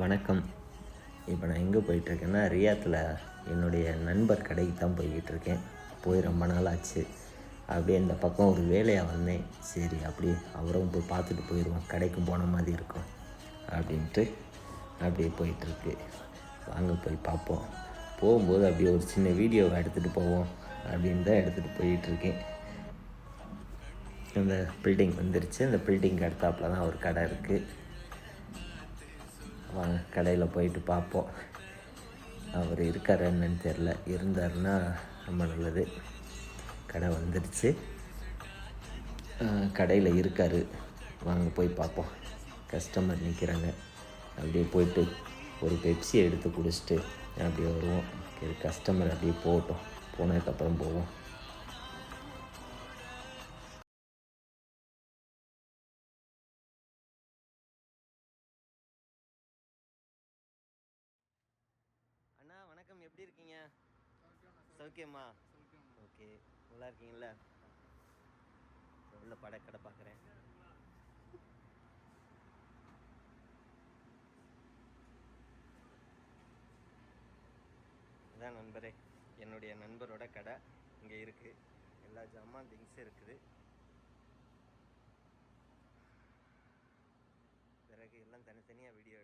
வணக்கம். இப்போ நான் எங்கே போயிட்டுருக்கேன்னா ரியாத்தில் என்னுடைய நண்பர் கடைக்கு தான் போய்கிட்டு இருக்கேன் போய் ரொம்ப நாள் ஆச்சு அப்படியே இந்த பக்கம் ஒரு வேலையாக வந்தேன். சரி அப்படியே அவரும் போய் பார்த்துட்டு போயிடுவோம் கடைக்கும் போன மாதிரி இருக்கும். அப்படின்ட்டு அப்படியே போயிட்டுருக்கு. வாங்க போய் பார்ப்போம். போகும்போது அப்படியே ஒரு சின்ன வீடியோவை எடுத்துகிட்டு போவோம். அப்படின்னு தான் எடுத்துகிட்டு போயிட்டுருக்கேன். அந்த பில்டிங் வந்துருச்சு. அந்த பில்டிங் எடுத்தாப்புல தான் ஒரு கடை இருக்குது வாங்க கடையில் போயிட்டு பார்ப்போம். அவர் இருக்கார் என்னன்னு தெரில இருந்தாருன்னா ரொம்ப நல்லது. கடை வந்துடுச்சு கடையில் இருக்கார். வாங்க போய் பார்ப்போம். கஸ்டமர் நிற்கிறாங்க அப்படியே போயிட்டு ஒரு பெப்சி எடுத்து குடிச்சிட்டு அப்படியே வருவோம். கஸ்டமர் அப்படியே போகட்டும். போனதுக்கப்புறம் போவோம். எப்படி இருக்கீங்க? சௌக்கியமா? ஓகே. நல்லா இருக்கீங்களா உள்ள படக்கடை பார்க்குறேன் இதான் நண்பரே என்னுடைய நண்பரோட கடை இங்கே இருக்குது எல்லா ஜாமான் திங்ஸும் இருக்குது. பிறகு எல்லாம் தனித்தனியாக வீடியோ